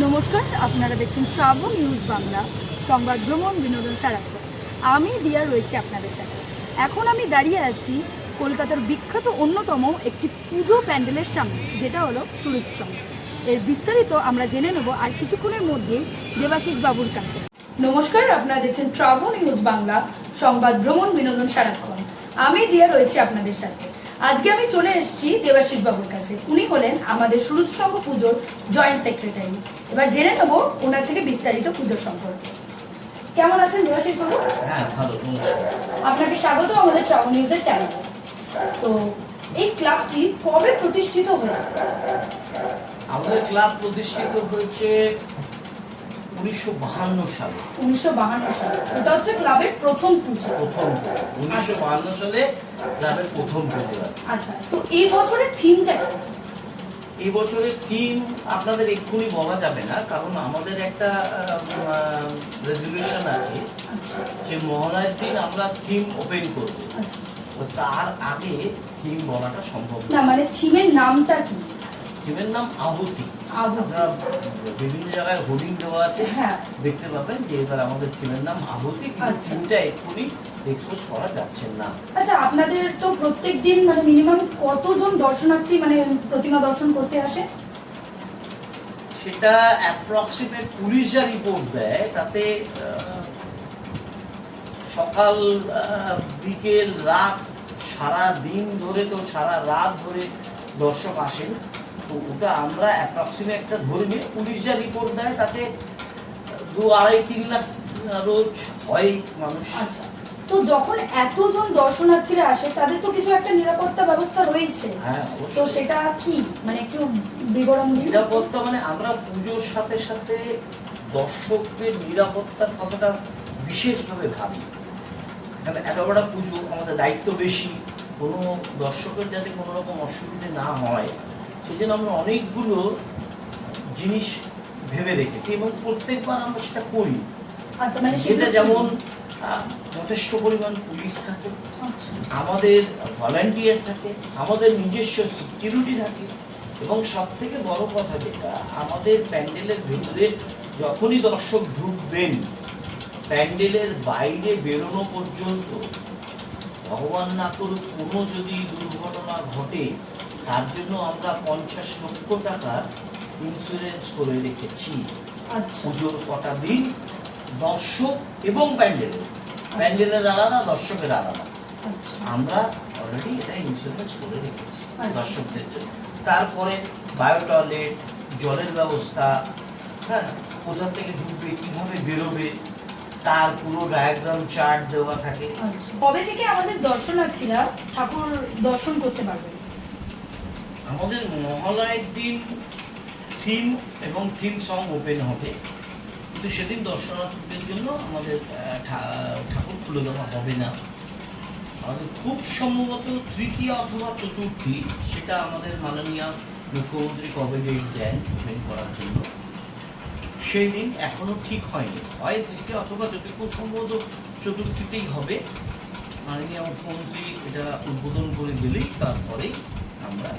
নমস্কার, আপনারা দেখছেন ট্রাভেল নিউজ বাংলা, সংবাদ ভ্রমণ বিনোদন সারাক্ষণ। আমি দিয়া রয়েছি আপনাদের সাথে। এখন আমি দাঁড়িয়ে আছি কলকাতার বিখ্যাত অন্যতম একটি পুজো প্যান্ডেলের সামনে, যেটা হলো সুরজ সঙ্গ এর বিস্তারিত আমরা জেনে নেব আর কিছুক্ষণের মধ্যেই দেবাশিস বাবুর কাছে। নমস্কার, আপনারা দেখছেন ট্রাভেল নিউজ বাংলা, সংবাদ ভ্রমণ বিনোদন সারাক্ষণ। আমি দিয়া রয়েছি আপনাদের সাথে। আজকে আমি চলে এসেছি দেবাশিস বাবুর কাছে। উনি হলেন আমাদের সুরজ সংঘ পুজোর জয়েন্ট সেক্রেটারি। এবার জেনে নেব ওনার থেকে বিস্তারিত পুজোর সম্পর্কে। কেমন আছেন দেবাশিস বাবু? হ্যাঁ ভালো আপনাকে স্বাগত আমাদের ট্রাভেল নিউজের চ্যানেলে তো এই ক্লাবটি কবে প্রতিষ্ঠিত হয়েছে? আমাদের ক্লাব প্রতিষ্ঠিত হয়েছে উনিশশো বাহান্ন সালে। উনিশশো বাহান্ন সালে। ওটা হচ্ছে ক্লাবের প্রথম পুজো। প্রথম উনিশশো বাহান্ন সালে ক্লাবের প্রথম পুজো আচ্ছা তো এই বছরের থিমটা কি? এই বছরের থিম আপনাদের এক্ষুনি বলা যাবে না কারণ আমাদের একটা রেজলিউশন আছে আচ্ছা। যে মহালয়ের দিন আমরা থিম ওপেন করব। আচ্ছা। তার আগে থিম বলাটা সম্ভব না। মানে থিমের নামটা কি? থিমের নাম আহুতি। বিভিন্ন জায়গায় হোর্ডিং দেওয়া আছে। হ্যাঁ। দেখতে পাবেন যে এবার আমাদের থিমের নাম আহুতি কিন্তু আচ্ছা। থিমটা এক্ষুনি এক্সপোজ করা যাচ্ছে না। আচ্ছা আপনাদের তো প্রত্যেক দিন মানে মিনিমাম কতজন দর্শনার্থী মানে প্রতিমা দর্শন করতে আসে? সেটা অ্যাপ্রক্সিমেট পুলিশ যা রিপোর্ট দেয় তাতে সকাল বিকেল রাত সারা দিন ধরে তো সারা রাত ধরে দর্শক আসেন। তো ওটা আমরা অ্যাপ্রক্সিমেট একটা ধরে নিয়ে পুলিশ যা রিপোর্ট দেয় তাতে দু আড়াই তিন লাখ রোজ হয় মানুষ। আচ্ছা তো যখন এতজন দর্শনার্থীরা আসে তাদের তো কিছু একটা নিরাপত্তা ব্যবস্থা রয়েছে। হ্যাঁ তো সেটা কি? মানে একটু বিবরণ দিন। নিরাপত্তা মানে আমরা পুজোর সাথে সাথে দর্শকদের নিরাপত্তার কথাটা বিশেষভাবে ভাবি। কারণ এত বড় পুজো আমাদের দায়িত্ব বেশি। কোনো দর্শকের যাতে কোনো রকম অসুবিধে না হয় সেই জন্য আমরা অনেকগুলো জিনিস ভেবে রেখেছি এবং প্রত্যেকবার আমরা সেটা করি। আচ্ছা মানে সেটা সেটা যেমন যথেষ্ট পরিমাণ পুলিশ থাকে আচ্ছা। আমাদের ভলান্টিয়ার থাকে আমাদের নিজস্ব সিকিউরিটি থাকে এবং সব থেকে বড় কথা যেটা আমাদের প্যান্ডেলের ভেতরে যখনই দর্শক ঢুকবেন প্যান্ডেলের বাইরে বেরোনো পর্যন্ত ভগবান না করুক কোনো যদি দুর্ঘটনা ঘটে তার জন্য আমরা পঞ্চাশ লক্ষ টাকার ইন্স্যুরেন্স করে রেখেছি। আচ্ছা। পুজোর কটা দিন দর্শক এবং প্যান্ডেলের প্যান্ডেলের আলাদা দর্শকের আলাদা। আচ্ছা। আমরা অলরেডি এটা ইন্স্যুরেন্স করে রেখেছি আচ্ছা। দর্শকদের জন্য। তারপরে বায়ো টয়লেট জলের ব্যবস্থা হ্যাঁ কোথা থেকে ঢুকবে কীভাবে বেরোবে তার পুরো ডায়াগ্রাম চার্ট দেওয়া থাকে। আচ্ছা। কবে থেকে আমাদের দর্শনার্থীরা ঠাকুর দর্শন করতে পারবে আমাদের মহালয়ের দিন থিম এবং থিম সং ওপেন হবে। কিন্তু সেদিন দর্শনার্থীদের জন্য আমাদের ঠাকুর খুলে দেওয়া হবে না। আমাদের খুব সম্ভবত তৃতীয় অথবা চতুর্থী, সেটা আমাদের মাননীয় মুখ্যমন্ত্রী কবে ডেট দেন ওপেন করার জন্য। সেই দিন এখনও ঠিক হয়নি। হয় তৃতীয় অথবা চতুর্থ সম্ভবত চতুর্থীতেই হবে। মাননীয় মুখ্যমন্ত্রী এটা উদ্বোধন করে গেলেই তারপরেই আমরা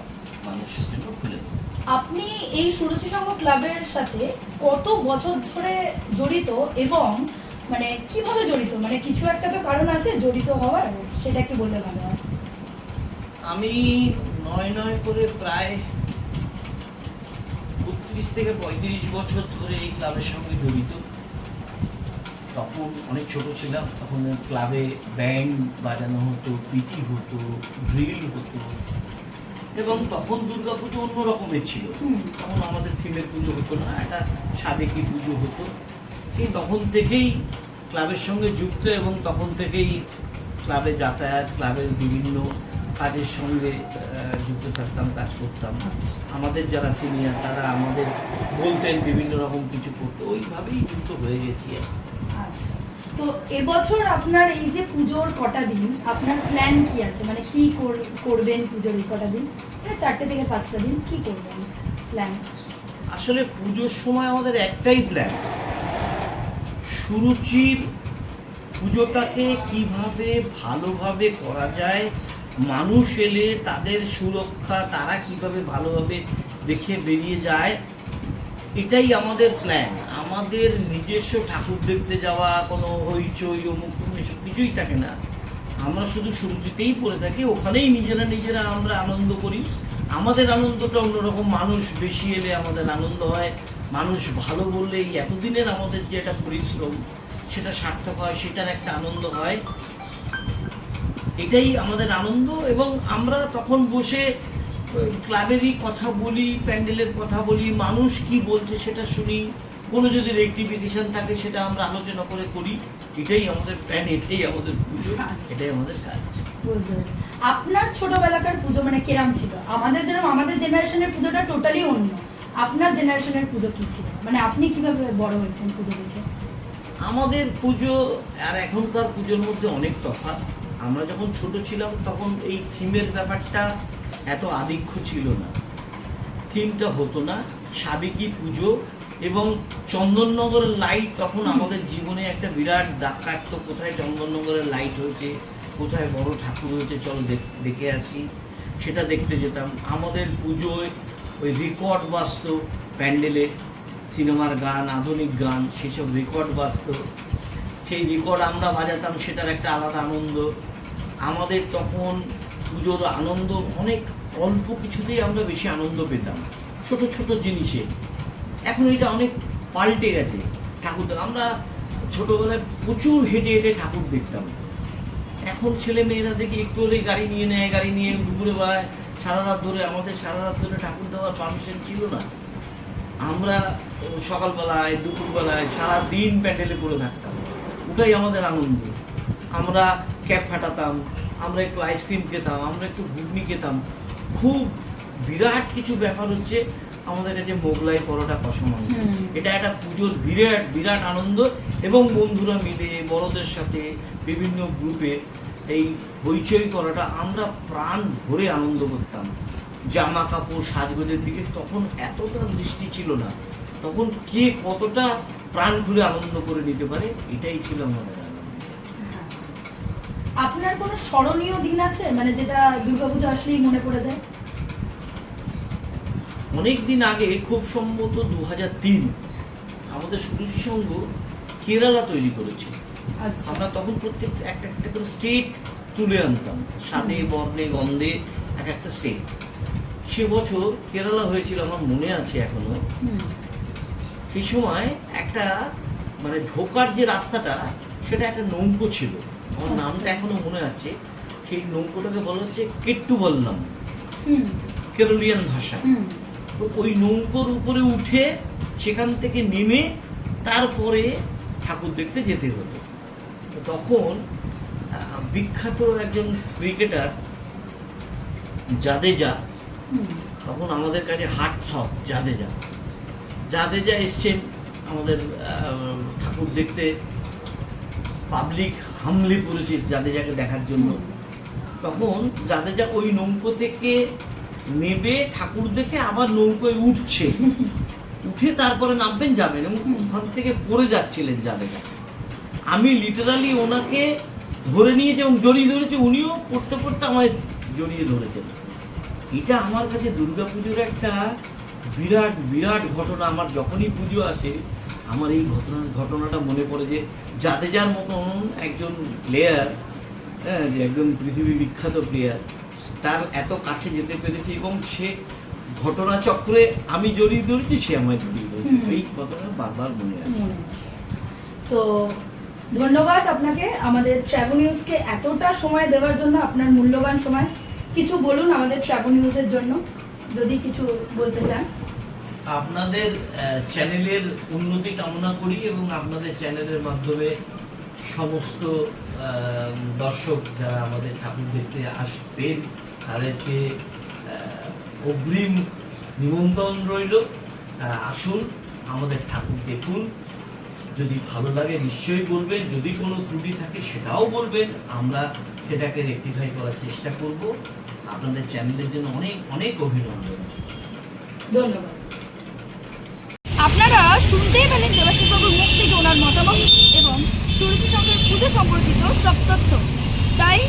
মানুষের জন্য খুলে দেবো। আপনি এই সুরুচি সংঘ ক্লাবের সাথে কত বছর ধরে জড়িত এবং মানে কীভাবে জড়িত? মানে কিছু একটা তো কারণ আছে জড়িত হওয়ার সেটা একটু বললে ভালো হয়। আমি নয় নয় করে প্রায় বত্রিশ থেকে পঁয়ত্রিশ বছর ধরে এই ক্লাবের সঙ্গে জড়িত। তখন অনেক ছোট ছিলাম তখন ক্লাবে ব্যান্ড বাজানো হতো পিটি হতো ড্রিল হতো। এবং তখন দুর্গাপুজো অন্য রকমের ছিল। তখন আমাদের থিমের পুজো হতো না একটা সাবেকি পুজো হতো। এই তখন থেকেই ক্লাবের সঙ্গে যুক্ত এবং তখন থেকেই ক্লাবে যাতায়াত ক্লাবের বিভিন্ন কাজের সঙ্গে যুক্ত থাকতাম কাজ করতাম। আমাদের যারা সিনিয়র তারা আমাদের বলতেন বিভিন্ন রকম কিছু করতে। ওইভাবেই যুক্ত হয়ে গেছি আর আচ্ছা। তো এবছর আপনার এই যে পুজোর কটা দিন আপনার প্ল্যান কি আছে? মানে কি কর- করবেন পুজোর এই কটা দিন? চারটে থেকে পাঁচটা দিন কি করবেন? প্ল্যান আসলে পুজোর সময় আমাদের একটাই প্ল্যান সুরুচির পুজোটাকে কীভাবে, ভালোভাবে করা যায়, মানুষ এলে তাদের সুরক্ষা, তারা কীভাবে ভালোভাবে দেখে বেরিয়ে যায়, এটাই আমাদের প্ল্যান আমাদের নিজস্ব ঠাকুর দেখতে যাওয়া, কোনো হইচই অমুক এসব কিছুই থাকে না। আমরা শুধু সূর্যতেই পড়ে থাকি, ওখানেই নিজেরা নিজেরা আমরা আনন্দ করি। আমাদের আনন্দটা অন্যরকম, মানুষ বেশি এলে আমাদের আনন্দ হয়। মানুষ ভালো বললে এই এতদিনের আমাদের যে একটা পরিশ্রম, সেটা সার্থক হয়, সেটার একটা আনন্দ হয়। এটাই আমাদের আনন্দ এবং আমরা তখন বসে ক্লাবেরই কথা বলি, প্যান্ডেলের কথা বলি, মানুষ কি বলছে সেটা শুনি। কোনো যদি রেক্টিফিকেশন থাকে সেটা আমরা আলোচনা করে করি। এটাই আমাদের প্ল্যান এটাই আমাদের পুজো এটাই আমাদের কাজ। আপনার ছোটবেলাকার পুজো মানে কেরাম ছিল? আমাদের যেরকম আমাদের জেনারেশনের পুজোটা টোটালি অন্য। আপনার জেনারেশনের পুজো কি ছিল? মানে আপনি কীভাবে বড় হয়েছেন পুজো দেখে? আমাদের পুজো আর এখনকার পুজোর মধ্যে অনেক তফাৎ। আমরা যখন ছোট ছিলাম তখন এই থিমের ব্যাপারটা এত আধিক্য ছিল না। থিমটা হতো না। সাবেকি পুজো এবং চন্দননগরের লাইট তখন আমাদের জীবনে একটা বিরাট দাগ কাটতো কোথায় চন্দননগরের লাইট হয়েছে, কোথায় বড় ঠাকুর হয়েছে, চল দেখ- দেখে আসি। সেটা দেখতে যেতাম। আমাদের পুজোয় ওই রেকর্ড বাজতো প্যান্ডেলে, সিনেমার গান, আধুনিক গান, সেসব রেকর্ড বাজতো। সেই রেকর্ড আমরা বাজাতাম, সেটার একটা আলাদা আনন্দ। আমাদের তখন পুজোর আনন্দ অনেক অল্প কিছুতেই আমরা বেশি আনন্দ পেতাম। ছোট ছোট জিনিসে। এখন এটা অনেক পাল্টে গেছে ঠাকুর আমরা ছোটবেলায় প্রচুর হেঁটে হেঁটে ঠাকুর দেখতাম। এখন ছেলে মেয়েরা দেখি একটু হলেই গাড়ি নিয়ে নেয়, গাড়ি নিয়ে দুপুরে বেলায় সারা রাত ধরে আমাদের সারা রাত ধরে ঠাকুর দেওয়ার পারমিশন ছিল না। আমরা সকালবেলায়, দুপুরবেলায় সারা দিন প্যান্ডেলে পড়ে থাকতাম। ওটাই আমাদের আনন্দ। আমরা ক্যাপ ফাটাতাম, আমরা একটু আইসক্রিম খেতাম, আমরা একটু ঘুগনি খেতাম। খুব বিরাট কিছু ব্যাপার হচ্ছে আমাদের কাছে মোগলাই পরোটা কষা মাংস এটা একটা পুজোর বিরাট বিরাট আনন্দ এবং বন্ধুরা মিলে বড়দের সাথে বিভিন্ন গ্রুপে এই হইচই করাটা আমরা প্রাণ ভরে আনন্দ করতাম। জামা কাপড় সাজগোজের দিকে তখন এতটা দৃষ্টি ছিল না তখন কে কতটা প্রাণ খুলে আনন্দ করে নিতে পারে এটাই ছিল আমাদের। আপনার কোনো স্মরণীয় দিন আছে? মানে যেটা দুর্গাপূজা আসলেই মনে পড়ে যায়? অনেক দিন আগে খুব সম্ভবত দু তিন আমাদের সুরুচি সংঘ কেরালা তৈরি করেছে। আচ্ছা। আমরা তখন প্রত্যেক একটা একটা করে স্টেট তুলে আনতাম। স্বাদে বর্ণে গন্ধে এক একটা স্টেট সে বছর কেরালা হয়েছিল আমার মনে আছে এখনও। হুম। সেই সময় একটা মানে ঢোকার যে রাস্তাটা সেটা একটা নৌকো ছিল। আমার আচ্ছা। নামটা এখনও মনে আছে। সেই নৌকোটাকে বলা হচ্ছে কেট্টু বললাম কেরলিয়ান ভাষায়। হুম। তো ওই নৌকোর উপরে উঠে সেখান থেকে নেমে তারপরে ঠাকুর দেখতে যেতে হতো। তখন বিখ্যাত একজন ক্রিকেটার জাদেজা তখন আমাদের কাছে হাট সব জাদেজা। জাদেজা এসছেন আমাদের ঠাকুর দেখতে। পাবলিক হামলে পড়েছে জাদেজাকে দেখার জন্য। তখন জাদেজা ওই নৌকো থেকে নেবে, ঠাকুর দেখে আবার নৌকোয় উঠছে। উঠে তারপরে নামবেন যাবেন এবং ওখান থেকে পড়ে যাচ্ছিলেন জাদেজা আমি লিটারালি ওনাকে ধরে নিয়েছি এবং জড়িয়ে ধরেছি, উনিও পড়তে পড়তে আমায় জড়িয়ে ধরেছেন। এটা আমার কাছে দুর্গাপুজোর একটা বিরাট বিরাট ঘটনা। আমার যখনই পুজো আসে, আমার এই ঘটনা, ঘটনাটা মনে পড়ে যে জাদেজার মতন একজন প্লেয়ার হ্যাঁ যে একজন পৃথিবী বিখ্যাত প্লেয়ার তার এত কাছে যেতে পেরেছি এবং সে ঘটনা চক্রে আমি জড়িয়ে ধরেছি সে আমায় জড়িয়ে ধরেছে। এই ঘটনা বারবার মনে আছে। তো ধন্যবাদ আপনাকে। আমাদের ট্রাভেল নিউজকে এতটা সময় দেওয়ার জন্য আপনার মূল্যবান সময়। কিছু বলুন আমাদের ট্রাভেল নিউজের জন্য যদি কিছু বলতে চান। আপনাদের চ্যানেলের উন্নতি কামনা করি এবং আপনাদের চ্যানেলের মাধ্যমে সমস্ত দর্শক যারা আমাদের ঠাকুর দেখতে আসবেন, তাদেরকে অগ্রিম নিমন্ত্রণ রইল। তারা আসুন, আমাদের ঠাকুর দেখুন। যদি ভালো লাগে নিশ্চয়ই বলবেন, যদি কোনো ত্রুটি থাকে সেটাও বলবেন। আমরা সেটাকে রেকটিফাই করার চেষ্টা করব। আপনাদের চ্যানেলের জন্য অনেক অনেক অভিনন্দন। ধন্যবাদ। আপনারা শুনতেই পেলেন দেবাশিস বাবুর মুখ থেকে ওনার মতামত এবং সুরতি সঙ্গে পুজো সম্পর্কিত সব তথ্য। তাই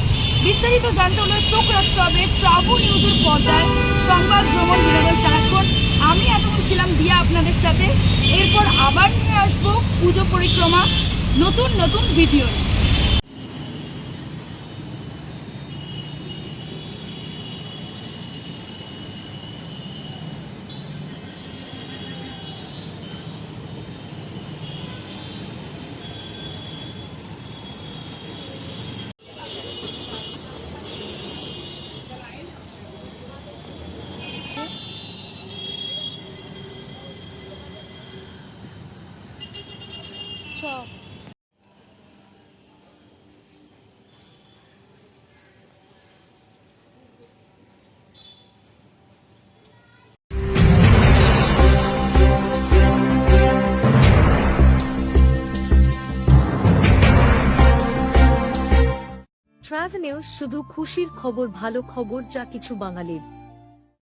বিস্তারিত জানতে হলে চোখ রাখতে হবে ট্রাভেল নিউজের পর্দায় সংবাদ ভ্রমণ বিনোদন সারাক্ষণ আমি এতক্ষণ ছিলাম দিয়া আপনাদের সাথে। এরপর আবার নিয়ে আসব পুজো পরিক্রমা নতুন নতুন ভিডিও নিউজ শুধু খুশির খবর ভালো খবর যা কিছু বাঙালির।